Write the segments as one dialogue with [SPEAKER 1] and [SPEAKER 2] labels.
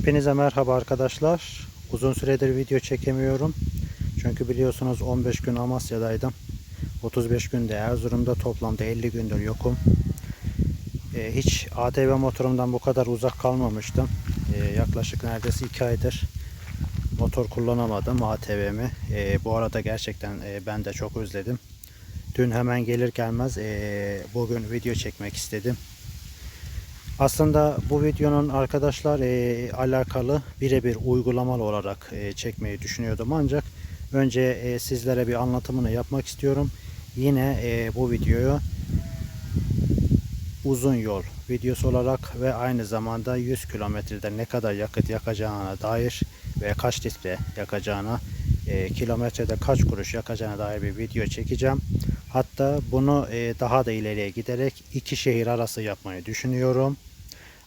[SPEAKER 1] Hepinize merhaba arkadaşlar. Uzun süredir video çekemiyorum. Çünkü biliyorsunuz 15 gün Amasya'daydım. 35 günde Erzurum'da toplamda 50 gündür yokum. Ee, hiç ATV motorumdan bu kadar uzak kalmamıştım. Ee, yaklaşık neredeyse 2 aydır motor kullanamadım ATV'mi. Ee, bu arada gerçekten e, ben de çok özledim. Dün hemen gelir gelmez e, bugün video çekmek istedim. Aslında bu videonun arkadaşlar e, alakalı birebir uygulamalı olarak e, çekmeyi düşünüyordum ancak önce e, sizlere bir anlatımını yapmak istiyorum. Yine e, bu videoyu uzun yol videosu olarak ve aynı zamanda 100 kilometrede ne kadar yakıt yakacağına dair ve kaç litre yakacağına e, kilometrede kaç kuruş yakacağına dair bir video çekeceğim. Hatta bunu e, daha da ileriye giderek iki şehir arası yapmayı düşünüyorum.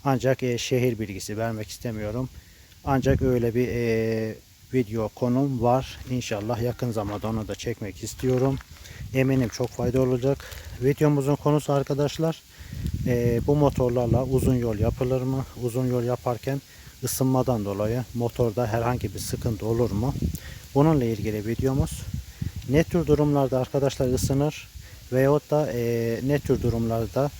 [SPEAKER 1] Ancak e, şehir bilgisi vermek istemiyorum. Ancak öyle bir e, video konum var. İnşallah yakın zamanda onu da çekmek istiyorum. Eminim çok faydalı olacak. Videomuzun konusu arkadaşlar e, bu motorlarla uzun yol yapılır mı? Uzun yol yaparken ısınmadan dolayı motorda herhangi bir sıkıntı olur mu? Bununla ilgili videomuz. Ne tür durumlarda arkadaşlar ısınır veyahut da e, ne tür durumlarda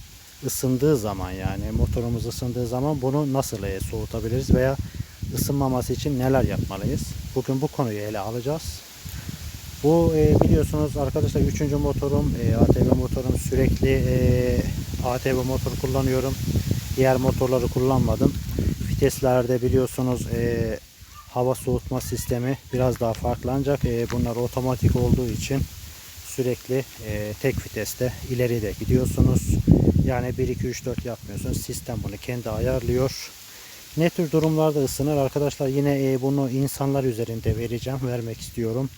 [SPEAKER 1] ısındığı zaman yani motorumuz ısındığı zaman bunu nasıl e, soğutabiliriz veya ısınmaması için neler yapmalıyız? Bugün bu konuyu ele alacağız. Bu e, biliyorsunuz arkadaşlar 3. motorum e, ATV motorum sürekli ATV motor kullanıyorum. Diğer motorları kullanmadım. Viteslerde biliyorsunuz hava soğutma sistemi biraz daha farklı ancak bunlar otomatik olduğu için sürekli tek viteste ileri de gidiyorsunuz. Yani 1 2 3 4 yapmıyorsunuz. Sistem bunu kendi ayarlıyor. Ne tür durumlarda ısınır arkadaşlar yine e, bunu insanlar üzerinde vereceğim, vermek istiyorum.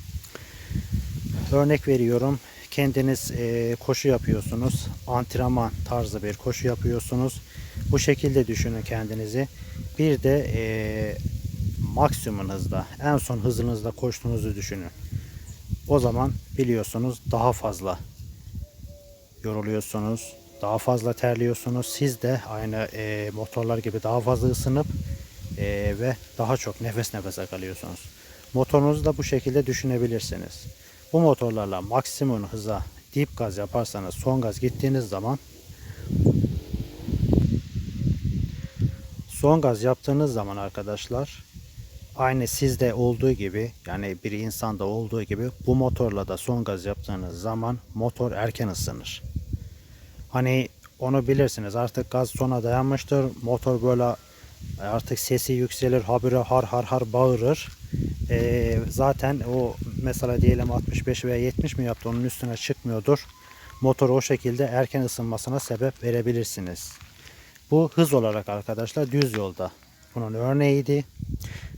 [SPEAKER 1] Örnek veriyorum. Kendiniz e, koşu yapıyorsunuz. Antrenman tarzı bir koşu yapıyorsunuz. Bu şekilde düşünün kendinizi. Bir de e, maksimum hızda, en son hızınızda koştuğunuzu düşünün. O zaman biliyorsunuz daha fazla yoruluyorsunuz. Daha fazla terliyorsunuz. Siz de aynı e, motorlar gibi daha fazla ısınıp e, ve daha çok nefes nefese kalıyorsunuz. Motorunuzu da bu şekilde düşünebilirsiniz. Bu motorlarla maksimum hıza dip gaz yaparsanız son gaz gittiğiniz zaman son gaz yaptığınız zaman arkadaşlar aynı sizde olduğu gibi yani bir insanda olduğu gibi bu motorla da son gaz yaptığınız zaman motor erken ısınır. Hani onu bilirsiniz artık gaz sona dayanmıştır. Motor böyle artık sesi yükselir habire har har har bağırır. Ee, zaten o mesela diyelim 65 veya 70 mi yaptı onun üstüne çıkmıyordur. Motor o şekilde erken ısınmasına sebep verebilirsiniz. Bu hız olarak arkadaşlar düz yolda bunun örneğiydi.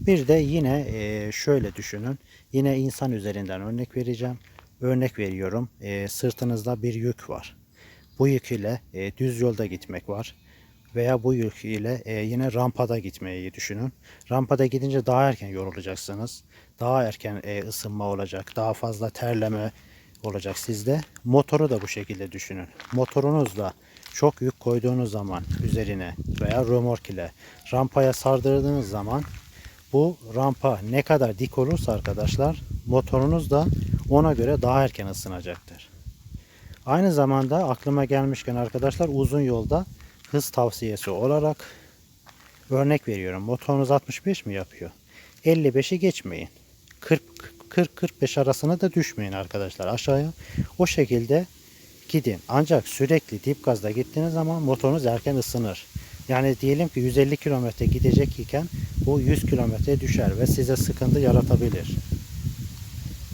[SPEAKER 1] Bir de yine e, şöyle düşünün. Yine insan üzerinden örnek vereceğim. Örnek veriyorum. E, sırtınızda bir yük var. Bu yük ile e, düz yolda gitmek var. Veya bu yük ile e, yine rampada gitmeyi düşünün. Rampada gidince daha erken yorulacaksınız. Daha erken e, ısınma olacak. Daha fazla terleme olacak sizde. Motoru da bu şekilde düşünün. Motorunuzla çok yük koyduğunuz zaman üzerine veya römork ile rampaya sardırdığınız zaman bu rampa ne kadar dik olursa arkadaşlar motorunuz da ona göre daha erken ısınacaktır. Aynı zamanda aklıma gelmişken arkadaşlar uzun yolda hız tavsiyesi olarak örnek veriyorum. Motorunuz 65 mi yapıyor? 55'i geçmeyin. 40 40-45 arasına da düşmeyin arkadaşlar aşağıya. O şekilde gidin. Ancak sürekli dip gazda gittiğiniz zaman motorunuz erken ısınır. Yani diyelim ki 150 kilometre gidecek iken bu 100 kilometre düşer ve size sıkıntı yaratabilir.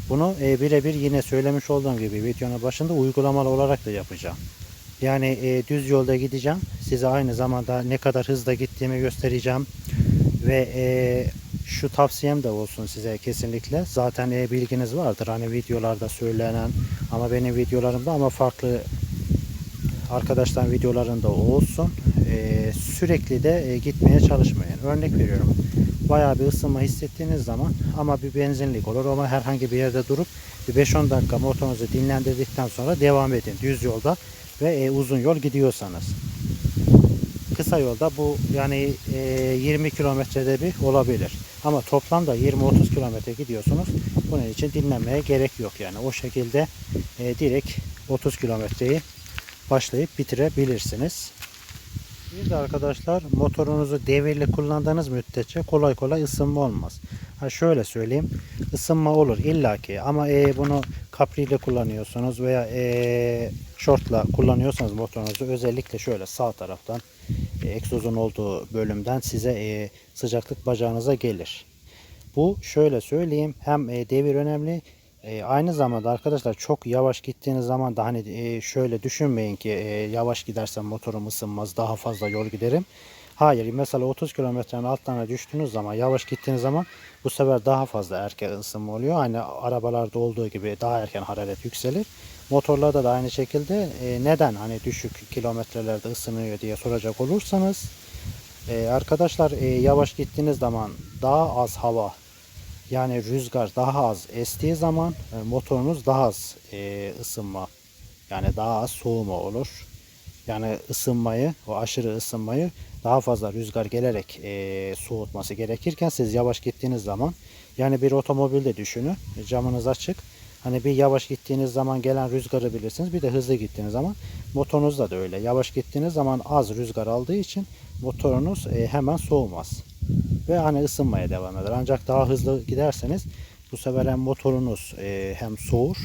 [SPEAKER 1] Bunu e, birebir yine söylemiş olduğum gibi videonun başında uygulamalı olarak da yapacağım. Yani e, düz yolda gideceğim. Size aynı zamanda ne kadar hızla gittiğimi göstereceğim. Ve e, şu tavsiyem de olsun size kesinlikle. Zaten e, bilginiz vardır hani videolarda söylenen ama benim videolarımda ama farklı arkadaşların videolarında olsun. E, sürekli de e, gitmeye çalışmayın. Örnek veriyorum. Bayağı bir ısınma hissettiğiniz zaman ama bir benzinlik olur ama herhangi bir yerde durup bir 5-10 dakika motorunuzu dinlendirdikten sonra devam edin düz yolda ve e, uzun yol gidiyorsanız. kısa yolda bu yani e, 20 kilometrede bir olabilir. Ama toplamda 20-30 kilometre gidiyorsunuz. Bunun için dinlenmeye gerek yok yani. O şekilde e, direkt 30 kilometreyi başlayıp bitirebilirsiniz. Bir de arkadaşlar motorunuzu devirli kullandığınız müddetçe kolay kolay ısınma olmaz. Ha şöyle söyleyeyim. ısınma olur illaki ama e, bunu kapriyle kullanıyorsunuz veya e, shortla kullanıyorsanız motorunuzu özellikle şöyle sağ taraftan e, egzozun olduğu bölümden size e, sıcaklık bacağınıza gelir. Bu şöyle söyleyeyim hem e, devir önemli e, aynı zamanda arkadaşlar çok yavaş gittiğiniz zaman da hani e, şöyle düşünmeyin ki e, yavaş gidersem motorum ısınmaz daha fazla yol giderim. Hayır mesela 30 kilometrenin altlarına düştüğünüz zaman yavaş gittiğiniz zaman bu sefer daha fazla erken ısınma oluyor. Hani arabalarda olduğu gibi daha erken hararet yükselir. Motorlarda da aynı şekilde e, neden hani düşük kilometrelerde ısınıyor diye soracak olursanız e, arkadaşlar e, yavaş gittiğiniz zaman daha az hava yani rüzgar daha az estiği zaman e, motorunuz daha az e, ısınma yani daha az soğuma olur. Yani ısınmayı, o aşırı ısınmayı daha fazla rüzgar gelerek e, soğutması gerekirken siz yavaş gittiğiniz zaman yani bir otomobilde düşünün camınız açık. Hani bir yavaş gittiğiniz zaman gelen rüzgarı bilirsiniz. Bir de hızlı gittiğiniz zaman motorunuzda da öyle. Yavaş gittiğiniz zaman az rüzgar aldığı için motorunuz hemen soğumaz. Ve hani ısınmaya devam eder. Ancak daha hızlı giderseniz bu sefer hem motorunuz e, hem soğur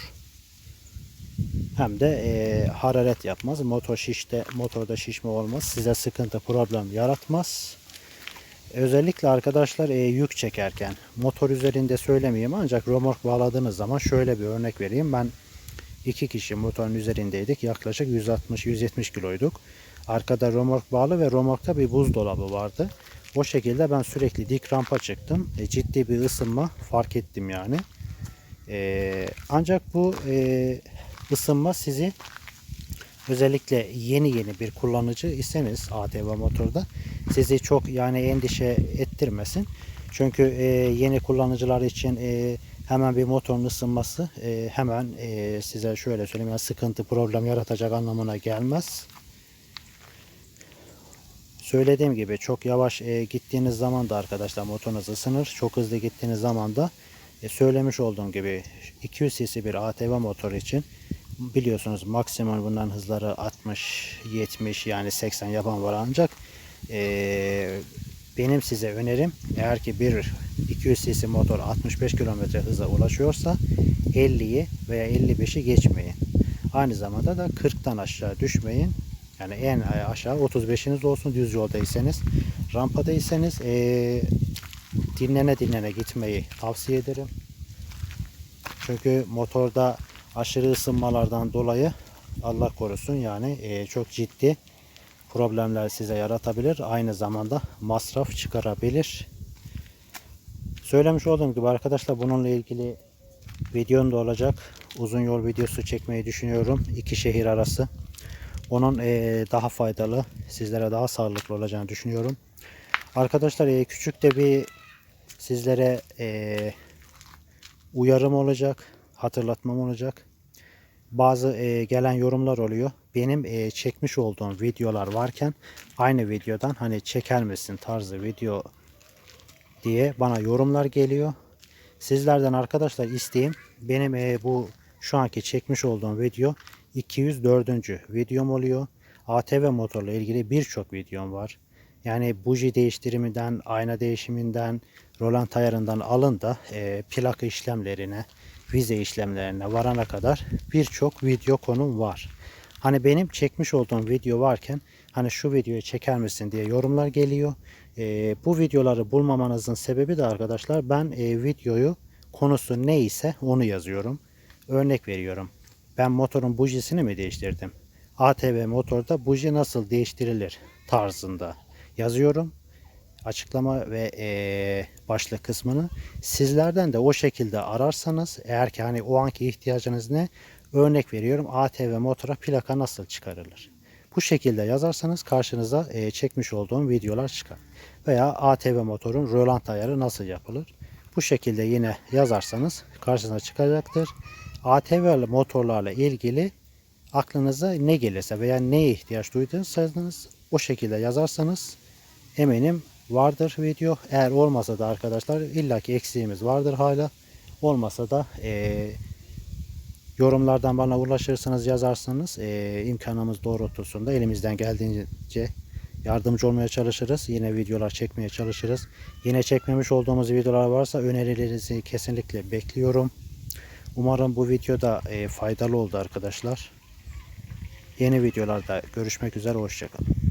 [SPEAKER 1] hem de e, hararet yapmaz. Motor şişte, motorda şişme olmaz. Size sıkıntı, problem yaratmaz. Özellikle arkadaşlar e, yük çekerken motor üzerinde söylemeyeyim ancak romork bağladığınız zaman şöyle bir örnek vereyim. Ben iki kişi motorun üzerindeydik. Yaklaşık 160-170 kiloyduk. Arkada romork bağlı ve romorkta bir buzdolabı vardı. O şekilde ben sürekli dik rampa çıktım. E, ciddi bir ısınma fark ettim yani. E, ancak bu e, ısınma sizi özellikle yeni yeni bir kullanıcı iseniz ATV motorda sizi çok yani endişe ettirmesin. Çünkü e, yeni kullanıcılar için e, hemen bir motorun ısınması e, hemen e, size şöyle söyleyeyim yani sıkıntı problem yaratacak anlamına gelmez. Söylediğim gibi çok yavaş e, gittiğiniz zaman da arkadaşlar motorunuz ısınır. Çok hızlı gittiğiniz zaman da e, söylemiş olduğum gibi 200 cc bir ATV motoru için biliyorsunuz maksimum bunların hızları 60, 70 yani 80 yapan var ancak e, benim size önerim eğer ki bir 200 cc motor 65 km hıza ulaşıyorsa 50'yi veya 55'i geçmeyin. Aynı zamanda da 40'tan aşağı düşmeyin. Yani en aşağı 35'iniz olsun düz yoldaysanız. Rampadaysanız e, dinlene dinlene gitmeyi tavsiye ederim. Çünkü motorda aşırı ısınmalardan dolayı Allah korusun yani e, çok ciddi problemler size yaratabilir. Aynı zamanda masraf çıkarabilir. Söylemiş olduğum gibi arkadaşlar bununla ilgili videom da olacak. Uzun yol videosu çekmeyi düşünüyorum. iki şehir arası. Onun e, daha faydalı, sizlere daha sağlıklı olacağını düşünüyorum. Arkadaşlar e, küçük de bir sizlere e, uyarım olacak, hatırlatmam olacak. Bazı e, gelen yorumlar oluyor. Benim e, çekmiş olduğum videolar varken aynı videodan hani çeker misin tarzı video diye bana yorumlar geliyor. Sizlerden arkadaşlar isteğim benim e, bu şu anki çekmiş olduğum video 204. videom oluyor. ATV motorla ilgili birçok videom var. Yani buji değiştiriminden, ayna değişiminden, rolant ayarından alın da e, plaka işlemlerine, vize işlemlerine varana kadar birçok video konum var. Hani benim çekmiş olduğum video varken hani şu videoyu çeker misin diye yorumlar geliyor. E, bu videoları bulmamanızın sebebi de arkadaşlar ben e, videoyu konusu neyse onu yazıyorum. Örnek veriyorum. Ben motorun bujisini mi değiştirdim? ATV motorda buji nasıl değiştirilir tarzında yazıyorum. Açıklama ve e, başlık kısmını. Sizlerden de o şekilde ararsanız eğer ki hani o anki ihtiyacınız ne? Örnek veriyorum ATV motora plaka nasıl çıkarılır? Bu şekilde yazarsanız karşınıza e, çekmiş olduğum videolar çıkar. Veya ATV motorun rölant ayarı nasıl yapılır? Bu şekilde yine yazarsanız karşınıza çıkacaktır. ATV motorlarla ilgili aklınıza ne gelirse veya neye ihtiyaç duyduysanız O şekilde yazarsanız eminim vardır video. Eğer olmasa da arkadaşlar illaki eksiğimiz vardır hala. Olmasa da eee, yorumlardan bana ulaşırsınız yazarsanız eee, imkanımız doğrultusunda elimizden geldiğince yardımcı olmaya çalışırız. Yine videolar çekmeye çalışırız. Yine çekmemiş olduğumuz videolar varsa önerilerinizi kesinlikle bekliyorum. Umarım bu videoda eee, faydalı oldu arkadaşlar. Yeni videolarda görüşmek üzere. Hoşçakalın.